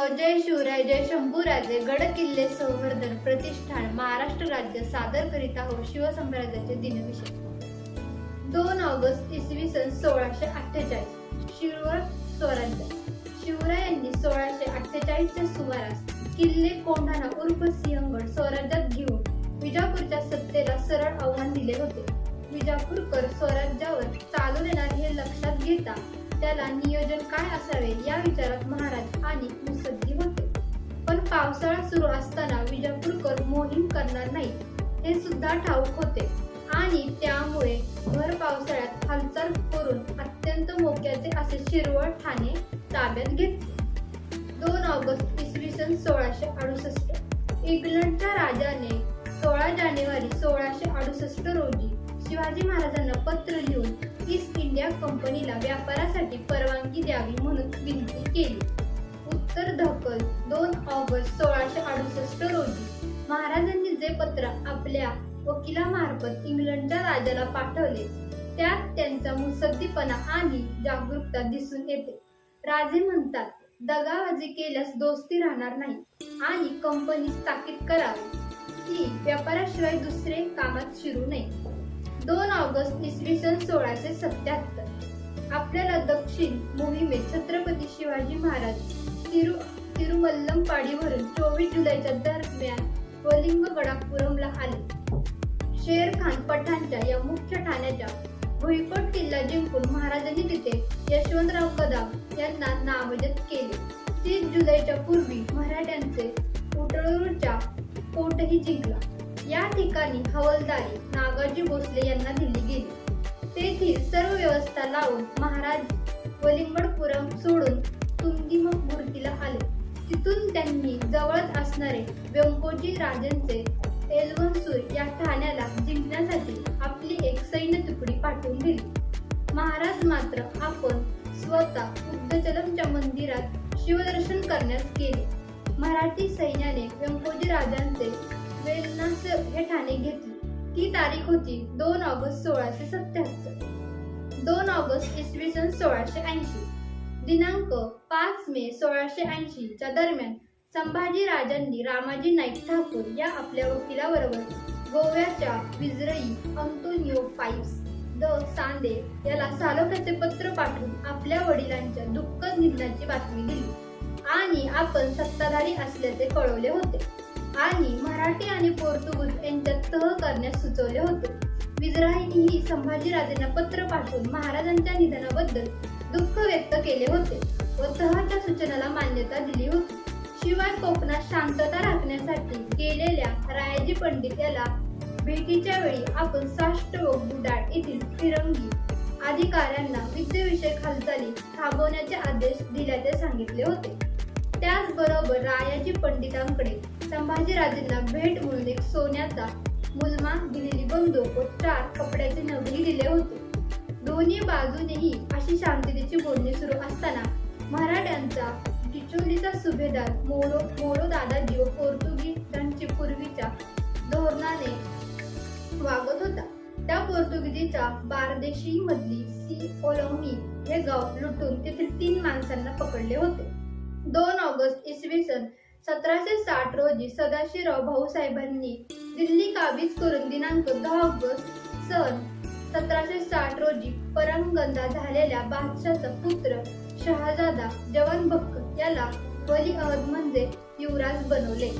शंभूराजे गड किल्ले संवर्धन प्रतिष्ठान महाराष्ट्र राज्य सादर करीत आहोत शिवसम्राज्याचे दिनविशेष. दोन ऑगस्ट इसवी सन सोळाशे अठ्ठेचाळीस शिव स्वराज्य. शिवरायांनी सोळाशे अठ्ठेचाळीसच्या सुमारास किल्ले कोंढाणा उर्फ सिंहगड स्वराज्यात घेऊन विजापूरच्या सत्तेला सरळ आव्हान दिले होते. विजापूरकर स्वराज्यावर चालू देणार हे लक्षात घेता त्याला नियोजन काय असावे या विचारात महाराज आणि मुसद्दी होते. पण पावसाळा सुरू असताना विजापूरकर मोहीम करणार नाही हे सुद्धा ठाऊक होते. आणि त्यामुळे भर पावसाळ्यात हालचाल करून अत्यंत मोक्याचे असे शिरवळ ठाणे ताब्यात घेतले. दोन ऑगस्ट इसवी सन सोळाशे अडुसष्ट. इंग्लंडच्या राजाने सोळा जानेवारी सोळाशे अडुसष्ट रोजी शिवाजी महाराजांना पत्र लिहून ईस्ट इंडिया कंपनीला व्यापारासाठी परवानगी द्यावी म्हणून विनंती केली. उत्तर ढकल दोन ऑगस्ट सोळाशे अडुसष्ट रोजी महाराजांनी जे पत्र आपल्या वकिलामार्फत इंग्लंडच्या राजाला पाठवले त्यात त्यांचा मुसद्दीपणा आणि जागरूकता दिसून येते. राजे म्हणतात दगाबाजी केल्यास दोस्ती राहणार नाही आणि कंपनी स्थापित करावी. की व्यापाराशिवाय दुसरे कामात शिरू नये. दोन ऑगस्ट इसवी सन सोळाशे सत्याहत्तर. आपल्याला दक्षिण मोहिमेत छत्रपती शिवाजी महाराज तिरु तिरुवल्लमपाडीवरून चोवीस जुलैच्या दरम्यान वलिंगगडापुरमला आले. शेर खान पठाणच्या या मुख्य ठाण्याच्या भुईकोट किल्ला जिंकून महाराजांनी तिथे यशवंतराव कदम यांना नामजत केले. तीस जुलैच्या पूर्वी मराठ्यांचे कोटळूरच्या कोटही जिंकला. या ठिकाणी हवलदारी नागाजी भोसले यांना दिली गेली. तेथील सर्व व्यवस्था लावून महाराज वलिंगडपुरम सोडून तुंगीमूर्तीला आले. तिथून त्यांनी जवळच असणारे व्यंकोजी राजांचे एलवनसूर या ठाण्याला जिंकण्यासाठी आपली एक सैन्य तुकडी पाठवून दिली. महाराज मात्र आपण स्वतः उद्धचलमच्या मंदिरात शिवदर्शन करण्यास गेले. मराठी सैन्याने व्यंकोजी राजांचे हे ठाणे घेतले. ती तारीख होती दोन ऑगस्ट सोळाशे सत्याहत्तर दोन ऑगस्ट इसवी सन सोळाशे ऐंशी. दिनांक पाच मे सोळाशे ऐंशी च्या दरम्यान संभाजी राजांनी रामाजी नाईक ठाकूर या आपल्या वकिलाबरोबर गोव्याच्या विजरई अंतोनियो पाईप्स द सांदे याला सालोख्याचे पत्र पाठवून आपल्या वडिलांच्या दुःखद निधनाची बातमी दिली. आणि आपण सत्ताधारी असल्याचे कळवले होते. आणि मराठी आणि पोर्तुगीज यांच्यात तह करण्यास सुचवले होते. विजराईनीही संभाजीराजेंना पत्र पाठवून महाराजांच्या निधनाबद्दल दुःख व्यक्त केले होते व तहाच्या सूचनाला मान्यता दिली होती. शिवाय कोकणात शांतता राखण्यासाठी गेलेल्या रायाजी पंडित याला भेटीच्या वेळी आपण साष्ट व बुडाळ येथील फिरंगी अधिकाऱ्यांना विद्येविषयक हालचाली थांबवण्याचे आदेश दिल्याचे सांगितले होते. त्याचबरोबर रायाजी पंडितांकडे संभाजीराजेंना भेट म्हणून एक सोन्याचा मुलमा दिलेली बंदूक व चार कपड्याचे नगरी दिले होते. दोन्ही बाजूनेही अशी शांततेची बोलणी सुरू असताना मराठ्यांचा डिचोलीचा सुभेदार मोरो मोरो दादाजी व पोर्तुगीजांची पूर्वीच्या धोरणाने वागत होता. त्या पोर्तुगीजीच्या बारदेशी मधली सी ओलोमी हे गाव लुटून तेथील तीन माणसांना पकडले होते. दोन ऑगस्ट इसवी सन सतराशे साठ रोजी सदाशिवराव भाऊसाहेबांनी दिल्ली काबीज करून दिनांक दहा ऑगस्ट सन सतराशे साठ रोजी परमगंदा झालेल्या बादशाचा पुत्र शहाजादा जवान बख्त याला वली अहद म्हणजे युवराज बनवले.